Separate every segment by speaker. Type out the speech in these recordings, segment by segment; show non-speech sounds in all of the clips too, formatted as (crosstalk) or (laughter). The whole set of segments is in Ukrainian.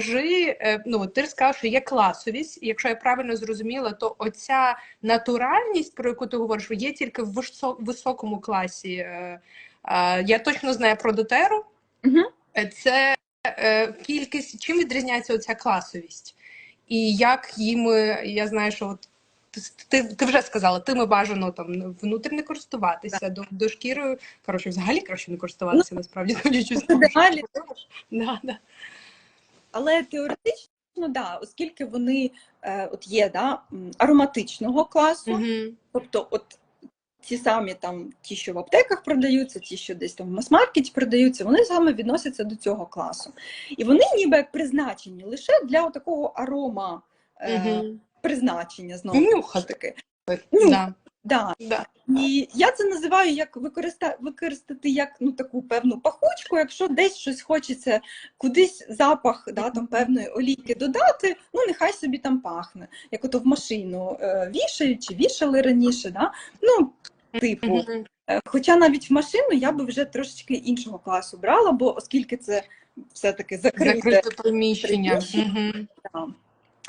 Speaker 1: Скажи, е, ну ти ж сказав, що є класовість, і якщо я правильно зрозуміла, то оця натуральність, про яку ти говориш, є тільки в високому класі. Е, е, Я точно знаю про дотеру. Е, Це кількість, чим відрізняється оця класовість? І як їми, я знаю, що от ти, ти, вже сказала, тими бажано там внутрі не користуватися, до, до шкірою, коротше, взагалі краще не користуватися, насправді (laughs) що
Speaker 2: Ідеалі.
Speaker 1: ти робиш. Да, да.
Speaker 2: Але теоретично, да, оскільки вони е, от є да, ароматичного класу,
Speaker 1: Мгм.
Speaker 2: тобто от ті самі там, ті, що в аптеках продаються, ті, що десь там в мас-маркеті продаються, вони саме відносяться до цього класу. І вони ніби як призначені лише для такого арома е,
Speaker 1: Мгм.
Speaker 2: призначення знову ж таки.
Speaker 1: Да,
Speaker 2: Да.
Speaker 1: да.
Speaker 2: І я це називаю як використа... використати як ну таку певну пахучку, якщо десь щось хочеться, кудись запах да, там, певної олійки додати, ну нехай собі там пахне. Як ото в машину е, вішають чи вішали раніше. Да? Ну, типу. Е, Хоча навіть в машину я би вже трошечки іншого класу брала, бо оскільки це все-таки закрите.
Speaker 1: Закрите приміщення.
Speaker 2: приміщення.
Speaker 1: Мгм.
Speaker 2: Там.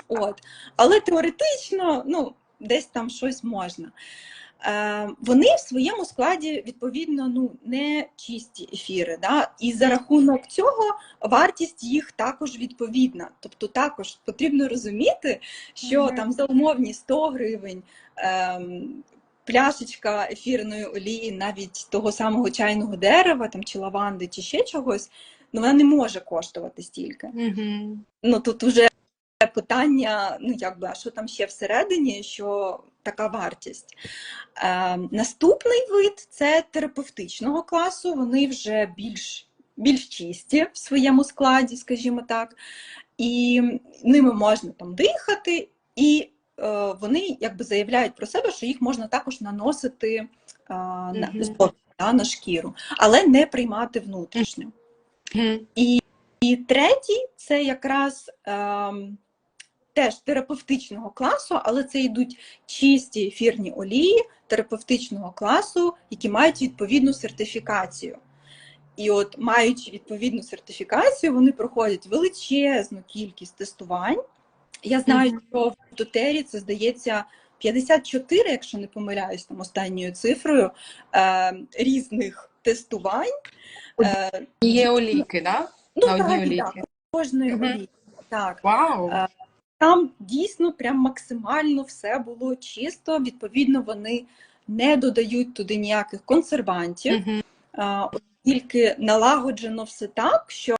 Speaker 2: От. Але теоретично, ну, десь там щось можна. Е, вони в своєму складі, відповідно, ну, не чисті ефіри. Да? І за рахунок цього вартість їх також відповідна. Тобто також потрібно розуміти, що
Speaker 1: Мгм.
Speaker 2: там за умовні 100 гривень. ем, Пляшечка ефірної олії, навіть того самого чайного дерева там, чи лаванди, чи ще чогось, ну вона не може коштувати стільки
Speaker 1: Мгм.
Speaker 2: ну тут вже питання, ну якби, а що там ще всередині, що така вартість. Е, наступний вид це терапевтичного класу. Вони вже більш, більш чисті в своєму складі, скажімо так, і ними можна там дихати, і е, вони якби заявляють про себе, що їх можна також наносити е, на,
Speaker 1: Мгм.
Speaker 2: зовні, да, на шкіру, але не приймати внутрішньо.
Speaker 1: Мгм.
Speaker 2: І третій це якраз ем, теж терапевтичного класу, але це йдуть чисті ефірні олії терапевтичного класу, які мають відповідну сертифікацію. І от, маючи відповідну сертифікацію, вони проходять величезну кількість тестувань. Я знаю,
Speaker 1: Мгм.
Speaker 2: що в Дотері це здається 54, якщо не помиляюсь, там останньою цифрою е, різних тестувань. Е,
Speaker 1: Є олійки, да?
Speaker 2: Ну, так,
Speaker 1: олійці.
Speaker 2: так, кожної
Speaker 1: Мгм.
Speaker 2: олійки. Так.
Speaker 1: Вау!
Speaker 2: Там дійсно прям максимально все було чисто. Відповідно, вони не додають туди ніяких консервантів,
Speaker 1: Мгм.
Speaker 2: е, оскільки налагоджено все так, що